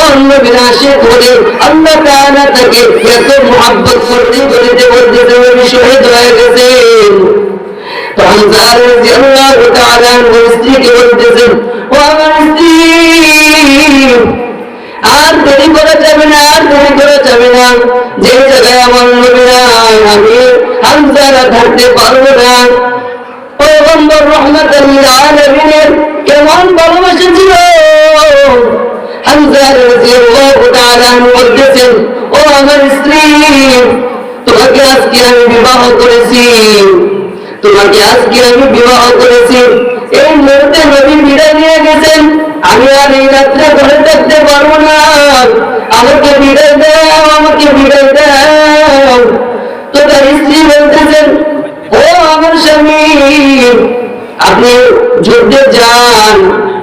এমন নবীর আশিক হলে আল্লাহ তাআলা তাকে এত মহব্বত করতে করতে করতে নবী শহীদ হয়ে গেছেন তো হামজা রাদিয়াল্লাহু ও আমার স্ত্রী, আর দেরি করা যাবে না, আর দেরি করা যাবে না। যে জায়গায় আমার নবী নাই, আমি হামজারা থাকতে পারব না। পয়গম্বর রহমাতুল্লিল আলামিনের কেমন ভালোবাসা ছিল? বলতেছেন ও আমার স্ত্রী, তোমাকে আজকে আমি বিবাহ করেছি। তোমাকে আজকে আমি বিবাহ করেছি। এই মুহূর্তে নবী বিদায় নিয়ে গেছেন। আমি আর এই রাত্রে ঘরে থাকতে পারব না। আমাকে বিদায় দাও, আমাকে বিদায় দাও। তো তার স্ত্রী বলতেছেন, ও আমার স্বামী, আপনি যুদ্ধে যান।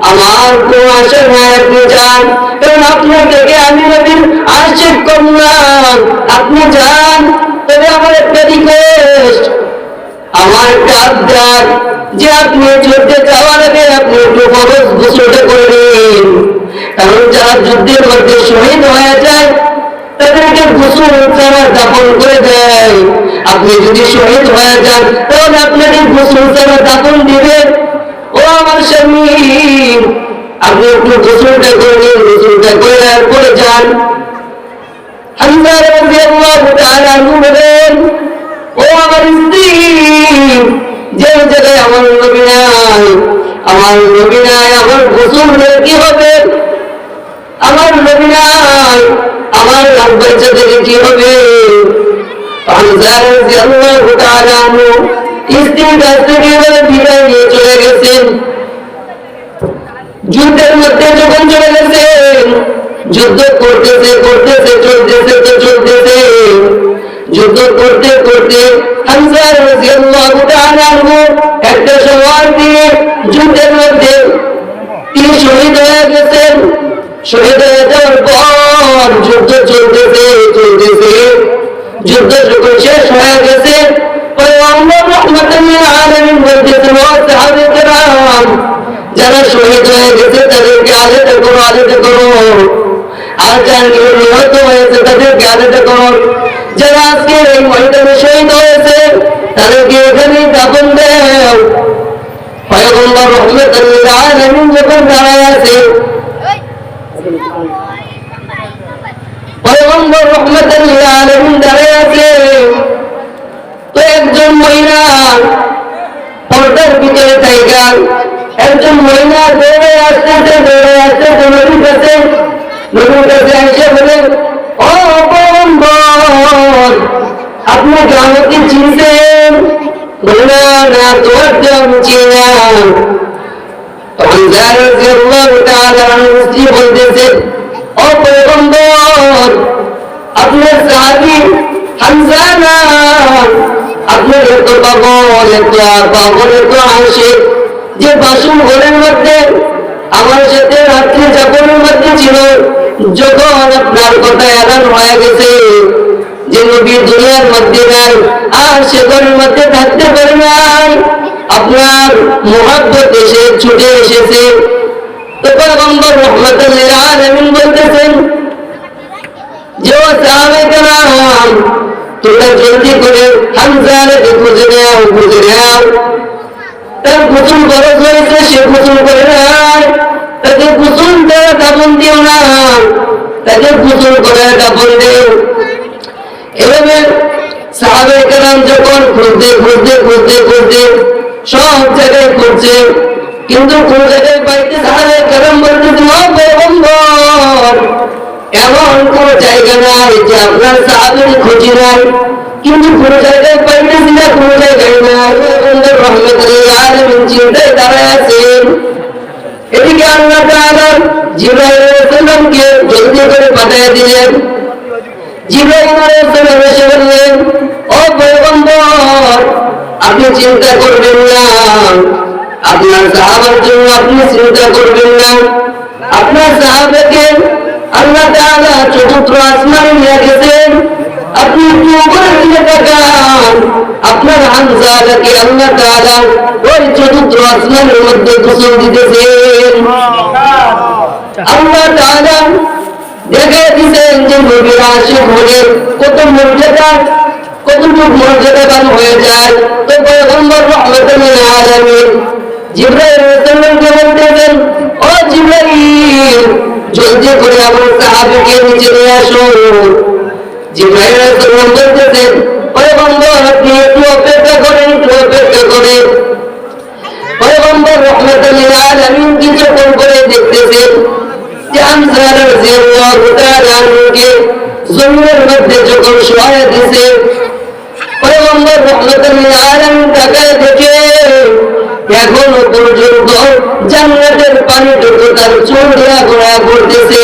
আমার কোনো নাই আপনি যান কারণ আপনার থেকে আমি নবীর আশীর্বাদ করলাম আপনি যান, তবে আমার একটা রিকোয়েস্ট আমার একটা আবদার যে আপনি যুদ্ধে যাওয়ার আগে আপনি একটু খরচ ঘোষণা করবেন কারণ যারা যুদ্ধের মধ্যে শহীদ হয়ে যায়, তাদেরকে গোসল ছাড়া দাপন করে দেয়। আপনি যদি শহীদ হয়ে যান, তাহলে আপনাকে গোসল ছাড়া দাপন দিবেন ও আমার স্বামী আপনি একটু গোসলটা করবেন গোসলটা করে আর করে যান আমার স্ত্রী, যে জায়গায় আমার গোসল হলে কি হবে? আমার নবী আমার বাচ্চা থেকে কি হবে? স্ত্রীর কাছ থেকে বিদায় নিয়ে চলে গেছেন। যুদ্ধের মধ্যে যখন চলে গেছেন যুদ্ধ করতেছে করতেছে, চলতেছে, তো চলতেছে। যুদ্ধ করতে করতে একটা সময় দিয়ে যুদ্ধের মধ্যে তিনি শহীদ হয়ে গেছেন। শহীদ হয়ে যাওয়ার পর যুদ্ধ চলতেছে চলতেছে। যুদ্ধ যখন শেষ হয়ে গেছে, পয়গম্বর রহমাতুল্লিল আলামিন বলতেছেন যারা শহীদ হয়ে গেছে তাদেরকে আলাদা করো আলাদা করো। আর যারা নিহত হয়েছে, তাদেরকে আলাদা করো। যারা আজকে এই ময়দানে শহীদ হয়েছে, তাদেরকে এখানে দাপন দেও পয়গম্বর রহমতুল্লাহ আলামিন যখন দাঁড়ায় আছে, পয়গম্বর রহমতুল্লাহ আলামিন দাঁড়ায় আছে। তো একজন মহিলা পর্দার ভিতরে থাইকা একজন মহিলা দৌড়ে আসতেছে দৌড়ে আসতেছে নদীর কাছে নদীর কাছে এসে বলে, ও পয়গম্বর আপনাকে আমাকে চিনতেন বলে না তোমার তো আমি চিনি তখন স্ত্রী বলতেছে, ও পয়গম্বর, আপনার সাহাবী হামজা না, আপনার এত পাগল এত পাগল এত আসে যে বাসন ঘরের মধ্যে, আমার সাথে রাত্রি যাপনের মধ্যে ছিল, যখন আপনার কথা এলান হয়ে গেছে যে নবী দুনিয়ার মধ্যে নাই, আর সে ঘরের মধ্যে থাকতে পারে নাই। আপনার মহাব্বত এসে, ছুটে এসেছে। তো পয়গম্বর রহমতুল্লাহ আলামিন বলতেছেন, যে ও সাহাবে তোমরা জলদি করে হামজাকে খুঁজে নাও খুঁজে নাও। তার গোসল খরচ হয়েছে, সে গোসল করে নাই। তাকে গোসল দেওয়া দাপন দিও না। তাকে গোসল করে দাপন দেও। এভাবে সাহাবে কেরাম যখন খুঁজতে খুঁজতে খুঁজতে খুঁজতে সব জায়গায় খুঁজছে কিন্তু কোন জায়গায় পাইতে সাহাবে কেরাম বলতে পয়গম্বর, এমন কোন জায়গা নাই যে আপনার সাহাবের খুঁজি নাই। কিন্তু কোন জায়গায় পাইতেছি না কোন জায়গায় নাই। আপনি চিন্তা করবেন না আপনার সাহাবার জন্য আপনি চিন্তা করবেন না আপনার সাহাবাকে আল্লাহ তাআলা চতুর্থ আসমানে নিয়ে গেছেন আপনি একটু উপরে দিকে তাকান আপনার হামজাকে আল্লাহ তাআলা ওই চতুর্থ আসমানের মধ্যে গোসল দিতেছেন আল্লাহ তাআলা দেখে দিচ্ছেন যে নবীর আশিক হলে কত মর্যাদা কতটুক মর্যাদাবান হয়ে যায় তো পয়গম্বর রহমতুল্লাহ আলামিন জিব্রাইল রাসূলকে বলতেছেন ও জিব্রাইল জলদি করে আমার সাহাবীকে নিচে নিয়ে আসো জিব্রাইল রাসূল বলতেছেন পয়গম্বর আপনি একটু অপেক্ষা করেন একটু অপেক্ষা করেন পয়গম্বর রহমতুল্লাহ আলামিন কিছুক্ষণ করে দেখতেছেন যে আনসার রাদিয়াল্লাহু তাআলা আনহুকে জমিনের মধ্যে যখন শোয়া দিছে পয়গম্বর রহমতুল্লাহ আলামিন তাকায় দেখে এখনও পর্যন্ত জান্নাতের পানি টুকু তার চুল দিয়া ঘোরা করতেছে